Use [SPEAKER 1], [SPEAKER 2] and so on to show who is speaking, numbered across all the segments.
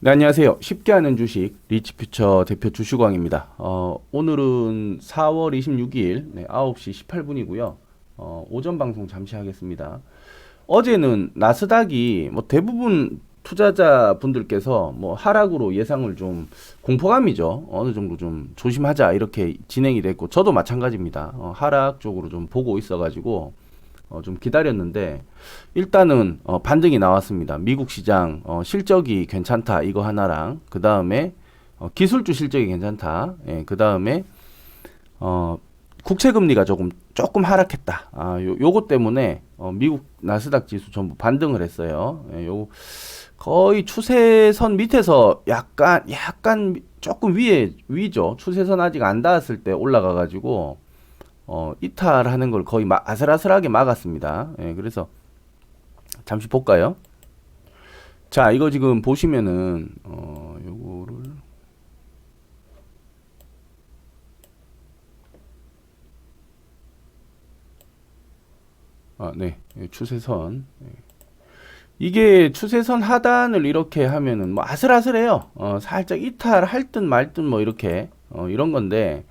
[SPEAKER 1] 네, 안녕하세요. 쉽게 하는 주식 리치퓨처 대표 주슈광입니다. 어, 오늘은 4월 26일 네, 9시 18분이고요. 어, 오전 방송 잠시 하겠습니다. 어제는 나스닥이 뭐 대부분 투자자 분들께서 뭐 하락으로 예상을 좀 공포감이죠. 어느 정도 좀 조심하자 이렇게 진행이 됐고 저도 마찬가지입니다. 어, 하락 쪽으로 좀 보고 있어가지고 어, 좀 기다렸는데 일단은 어, 반등이 나왔습니다. 미국 시장 어, 실적이 괜찮다 이거 하나랑 그 다음에 어, 기술주 실적이 괜찮다. 예, 그 다음에 어, 국채 금리가 조금 조금 하락했다. 아, 요 요거 때문에 어, 미국 나스닥 지수 전부 반등을 했어요. 예, 요 거의 추세선 밑에서 약간 약간 조금 위에 위죠. 추세선 아직 안 닿았을 때 올라가 가지고 어, 이탈하는 걸 거의 마, 아슬아슬하게 막았습니다. 예, 그래서 잠시 볼까요? 자, 이거 지금 보시면은 어, 요거를 아, 네. 예, 추세선. 예. 이게 추세선 하단을 이렇게 하면은 뭐 아슬아슬해요. 어, 살짝 이탈할 듯 말 듯 뭐 이렇게 어, 이런 건데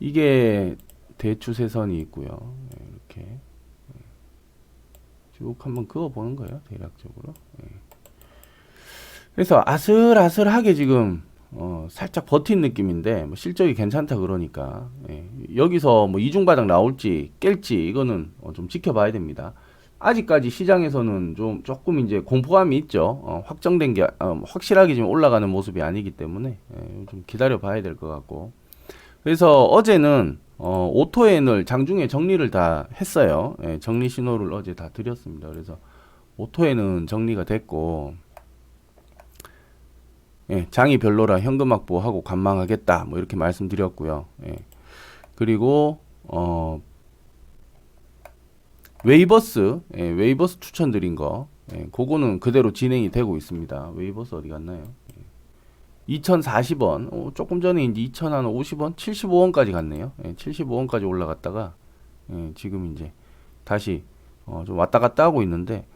[SPEAKER 1] 이게 대추세선이 있고요. 예, 이렇게 예. 쭉 한번 그어 보는 거예요. 대략적으로. 예. 그래서 아슬아슬하게 지금 어, 살짝 버틴 느낌인데 뭐 실적이 괜찮다 그러니까 예. 여기서 뭐 이중바닥 나올지 깰지 이거는 어, 좀 지켜봐야 됩니다. 아직까지 시장에서는 좀 조금 이제 공포감이 있죠. 어, 확정된 게 어, 확실하게 지금 올라가는 모습이 아니기 때문에 예, 좀 기다려 봐야 될 것 같고. 그래서 어제는 어, 오토엔을 장중에 정리를 다 했어요. 예, 정리 신호를 어제 다 드렸습니다. 그래서 오토엔은 정리가 됐고, 예, 장이 별로라 현금 확보하고 관망하겠다. 뭐 이렇게 말씀드렸고요. 예. 그리고 어, 웨이버스, 예, 웨이버스 추천드린 거, 예, 그거는 그대로 진행이 되고 있습니다. 웨이버스 어디 갔나요? 2040원, 어, 조금 전에 이제 2050원, 75원까지 갔네요. 예, 75원까지 올라갔다가 예, 지금 이제 다시 어, 좀 왔다 갔다 하고 있는데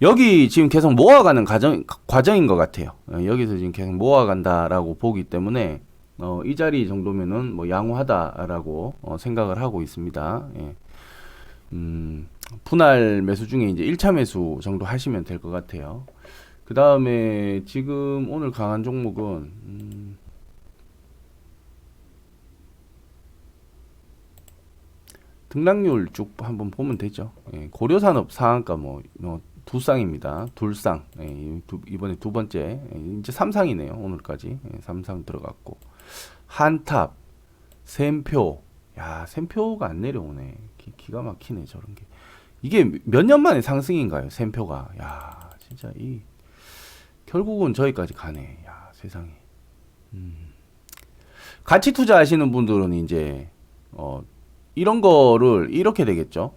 [SPEAKER 1] 여기 지금 계속 모아가는 과정 과정인 것 같아요. 예, 여기서 지금 계속 모아간다라고 보기 때문에 어, 이 자리 정도면은 뭐 양호하다라고 어, 생각을 하고 있습니다. 예. 음, 분할 매수 중에 이제 1차 매수 정도 하시면 될 것 같아요. 그 다음에 지금 오늘 강한 종목은 음, 등락률 쭉 한번 보면 되죠. 예, 고려산업 상한가 뭐, 뭐 두쌍입니다. 둘쌍 예, 이 두, 이번에 두 번째 예, 이제 삼상이네요. 오늘까지 예, 삼상 들어갔고 한탑 샘표 야 샘표가 안 내려오네. 기, 기가 막히네 저런 게 이게 몇 년 만에 상승인가요? 샘표가 야 진짜 이 결국은 저기까지 가네. 야, 세상에. 음. 가치 투자하시는 분들은 이제 어 이런 거를 이렇게 되겠죠.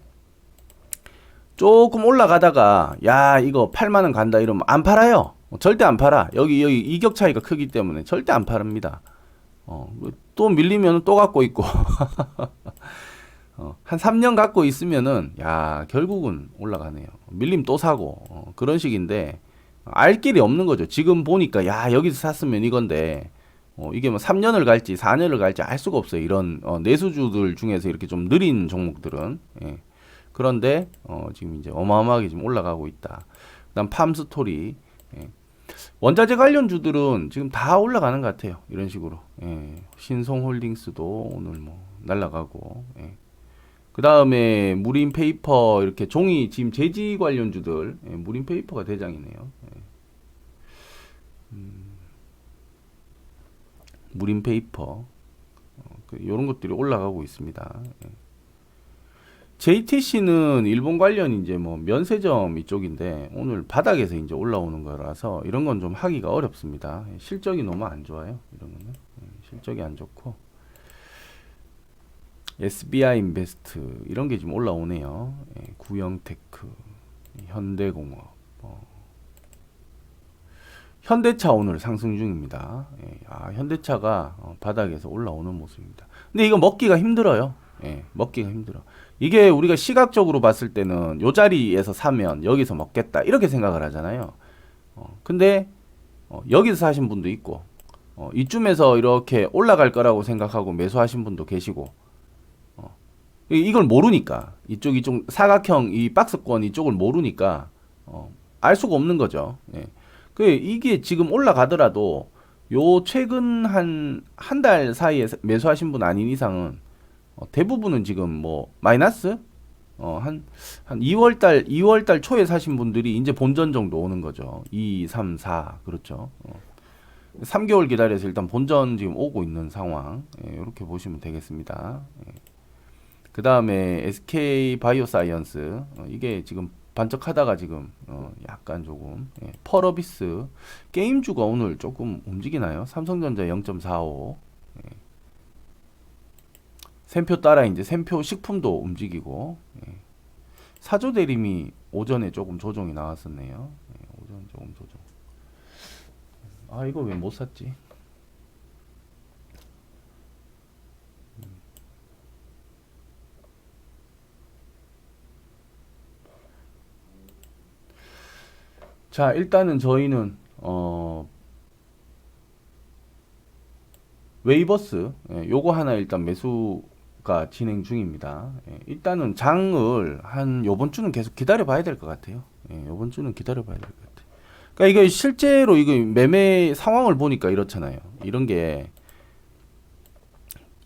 [SPEAKER 1] 조금 올라가다가 야, 이거 8만 원 간다 이러면 안 팔아요. 어, 절대 안 팔아. 여기 여기 이격 차이가 크기 때문에 절대 안 팔습니다. 어, 또 밀리면 또 갖고 있고. 어, 한 3년 갖고 있으면은 야, 결국은 올라가네요. 밀림 또 사고. 어, 그런 식인데 알 길이 없는 거죠. 지금 보니까 야 여기서 샀으면 이건데 어, 이게 뭐 3년을 갈지 4년을 갈지 알 수가 없어요. 이런 어, 내수주들 중에서 이렇게 좀 느린 종목들은 예. 그런데 어, 지금 이제 어마어마하게 지금 올라가고 있다. 그다음 팜스토리 예. 원자재 관련 주들은 지금 다 올라가는 것 같아요. 이런 식으로 예. 신송홀딩스도 오늘 뭐 날라가고 예. 그 다음에 무린 페이퍼 이렇게 종이 지금 재지 관련주들 예, 무린 페이퍼가 대장이네요. 예. 음, 무린 페이퍼 어, 그, 이런 것들이 올라가고 있습니다. 예. JTC는 일본 관련 이제 뭐 면세점 이쪽인데 오늘 바닥에서 이제 올라오는 거라서 이런 건 좀 하기가 어렵습니다. 예, 실적이 너무 안 좋아요. 이런 거는 예, 실적이 안 좋고. SBI 인베스트 이런 게 지금 올라오네요. 예, 구형테크, 현대공업, 어. 현대차 오늘 상승 중입니다. 예, 아, 현대차가 어, 바닥에서 올라오는 모습입니다. 근데 이거 먹기가 힘들어요. 예, 먹기가 힘들어. 이게 우리가 시각적으로 봤을 때는 요 자리에서 사면 여기서 먹겠다 이렇게 생각을 하잖아요. 어, 근데 어, 여기서 사신 분도 있고 어, 이쯤에서 이렇게 올라갈 거라고 생각하고 매수하신 분도 계시고 어, 이- 이걸 모르니까 이쪽 이쪽 사각형 이 박스권 이쪽을 모르니까 어, 알 수가 없는 거죠. 예. 그 이게 지금 올라가더라도 요 최근 한 한 달 사이에 매수하신 분 아닌 이상은 어, 대부분은 지금 뭐 마이너스 어한한 2월 달 2월 달 초에 사신 분들이 이제 본전 정도 오는 거죠. 2, 3, 4 그렇죠. 어. 3개월 기다려서 일단 본전 지금 오고 있는 상황 예, 이렇게 보시면 되겠습니다. 예. 그 다음에 SK 바이오사이언스 어, 이게 지금 반짝하다가 지금 어, 약간 조금 예, 펄어비스 게임주가 오늘 조금 움직이나요? 삼성전자 0.45 예. 샘표 따라 이제 샘표 식품도 움직이고 예. 사조 대림이 오전에 조금 조정이 나왔었네요. 예, 오전 조금 조정. 아 이거 왜 못 샀지? 자 일단은 저희는 어 웨이버스 예, 요거 하나 일단 매수가 진행 중입니다. 예, 일단은 장을 한 요번 주는 계속 기다려 봐야 될 것 같아요. 예, 요번 주는 기다려 봐야 될 것 같아요. 그러니까 이게 실제로 이거 매매 상황을 보니까 이렇잖아요. 이런 게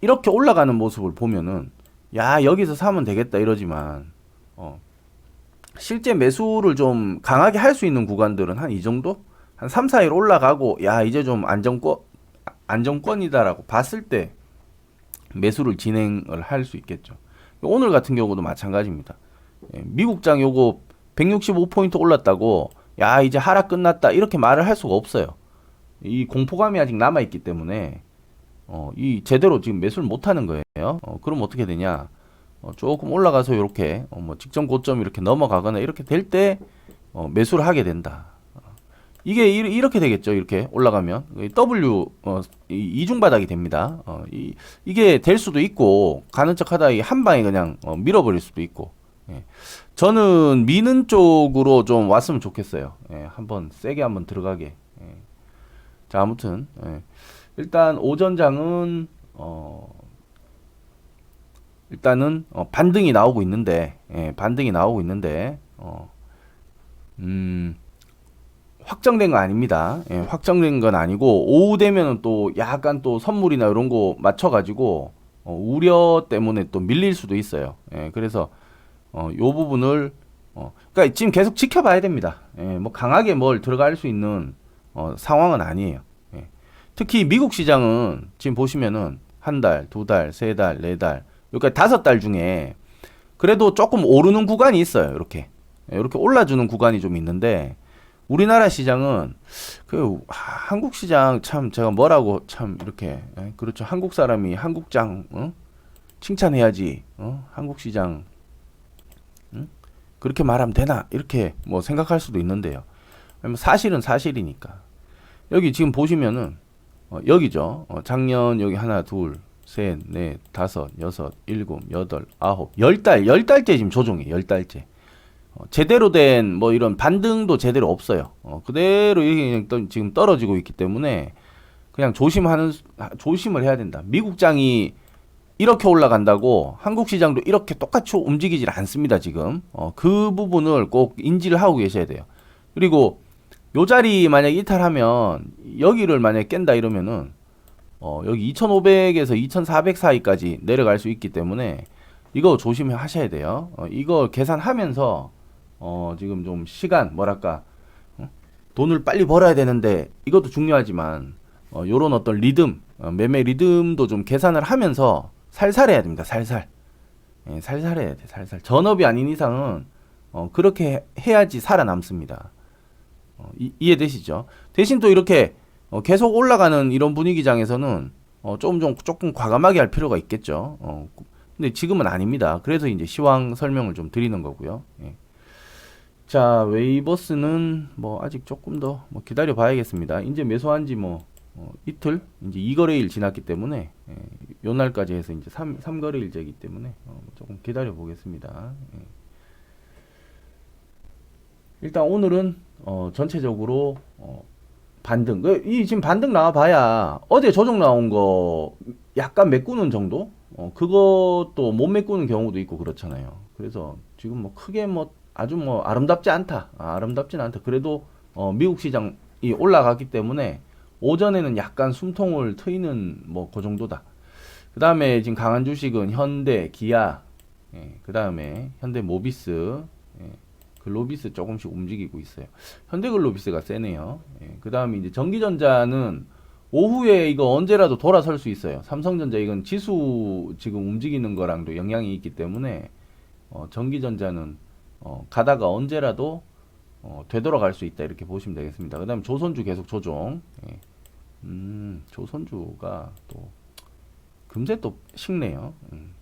[SPEAKER 1] 이렇게 올라가는 모습을 보면은 야 여기서 사면 되겠다 이러지만 어 실제 매수를 좀 강하게 할 수 있는 구간들은 한 이 정도 한 3, 4일 올라가고 야 이제 좀 안정권 안정권이다라고 봤을 때 매수를 진행을 할 수 있겠죠. 오늘 같은 경우도 마찬가지입니다. 예, 미국장 요거 165포인트 올랐다고 야 이제 하락 끝났다 이렇게 말을 할 수가 없어요. 이 공포감이 아직 남아 있기 때문에 어, 이 제대로 지금 매수를 못 하는 거예요. 어, 그럼 어떻게 되냐? 어, 조금 올라가서 이렇게 어, 뭐 직전 고점 이렇게 넘어가거나 이렇게 될 때 어, 매수를 하게 된다. 어, 이게 이, 이렇게 되겠죠. 이렇게 올라가면 이 W 어, 이, 이중 바닥이 됩니다. 어, 이, 이게 될 수도 있고 가는 척하다 이한 방에 그냥 어, 밀어버릴 수도 있고. 예. 저는 미는 쪽으로 좀 왔으면 좋겠어요. 예, 한번 세게 한번 들어가게. 예. 자 아무튼 예. 일단 오전장은 어 일단은 어, 반등이 나오고 있는데 예, 반등이 나오고 있는데 어, 음, 확정된 건 아닙니다. 예, 확정된 건 아니고 오후 되면은 또 약간 또 선물이나 이런 거 맞춰가지고 어, 우려 때문에 또 밀릴 수도 있어요. 예, 그래서 어, 요 부분을 어, 그러니까 지금 계속 지켜봐야 됩니다. 예, 뭐 강하게 뭘 들어갈 수 있는 어, 상황은 아니에요. 예. 특히 미국 시장은 지금 보시면은 한 달, 두 달, 세 달, 네 달, 여기까지 다섯 달 중에 그래도 조금 오르는 구간이 있어요. 이렇게 이렇게 올라주는 구간이 좀 있는데 우리나라 시장은 그 하, 한국 시장 참 제가 뭐라고 참 이렇게 예, 그렇죠. 한국 사람이 한국장 어? 칭찬해야지. 어? 한국 시장 응? 그렇게 말하면 되나 이렇게 뭐 생각할 수도 있는데요. 사실은 사실이니까 여기 지금 보시면은 어, 여기죠. 어, 작년 여기 하나 둘 셋, 넷, 다섯, 여섯, 일곱, 여덟, 아홉, 열 달, 열 달째 지금 조종해, 열 달째. 어, 제대로 된 뭐 이런 반등도 제대로 없어요. 어, 그대로 그냥 떠- 지금 떨어지고 있기 때문에 그냥 조심하는, 조심을 해야 된다. 미국장이 이렇게 올라간다고 한국 시장도 이렇게 똑같이 움직이질 않습니다, 지금. 어, 그 부분을 꼭 인지를 하고 계셔야 돼요. 그리고 요 자리 만약 이탈하면 여기를 만약 깬다 이러면은 어, 여기 2500에서 2400 사이까지 내려갈 수 있기 때문에 이거 조심하셔야 돼요. 어, 이거 계산하면서 어, 지금 좀 시간 뭐랄까 어? 돈을 빨리 벌어야 되는데 이것도 중요하지만 어, 요런 어떤 리듬 어, 매매 리듬도 좀 계산을 하면서 살살 해야 됩니다. 살살. 예, 살살 해야 돼. 살살. 전업이 아닌 이상은 어, 그렇게 해야지 살아남습니다. 어, 이, 이해되시죠? 대신 또 이렇게 어, 계속 올라가는 이런 분위기장에서는 어, 조금 좀 조금 과감하게 할 필요가 있겠죠. 어, 근데 지금은 아닙니다. 그래서 이제 시황 설명을 좀 드리는 거고요. 예. 자, 웨이버스는 뭐 아직 조금 더 뭐 기다려 봐야겠습니다. 이제 매수한 지뭐 어, 이틀 이제 2거래일 지났기 때문에 예, 요 날까지 해서 이제 3, 3거래일제이기 때문에 어, 조금 기다려 보겠습니다. 예. 일단 오늘은 어, 전체적으로 어, 반등. 그, 이 지금 반등 나와봐야 어제 조정 나온 거 약간 메꾸는 정도? 어, 그것도 못 메꾸는 경우도 있고 그렇잖아요. 그래서 지금 뭐 크게 뭐 아주 뭐 아름답지 않다. 아, 아름답진 않다. 그래도 어, 미국 시장이 올라갔기 때문에 오전에는 약간 숨통을 트이는 뭐 그 정도다. 그 다음에 지금 강한 주식은 현대, 기아, 예, 그 다음에 현대 모비스, 예, 글로비스 조금씩 움직이고 있어요. 현대 글로비스가 세네요. 예, 그 다음에 이제 전기전자는 오후에 이거 언제라도 돌아설 수 있어요. 삼성전자 이건 지수 지금 움직이는 거랑도 영향이 있기 때문에 어, 전기전자는 어, 가다가 언제라도 어, 되돌아갈 수 있다 이렇게 보시면 되겠습니다. 그 다음에 조선주 계속 조정. 예. 음, 조선주가 또 금세 또 식네요. 음.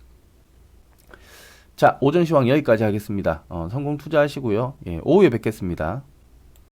[SPEAKER 1] 자, 오전 시황 여기까지 하겠습니다. 어, 성공 투자하시고요. 예, 오후에 뵙겠습니다.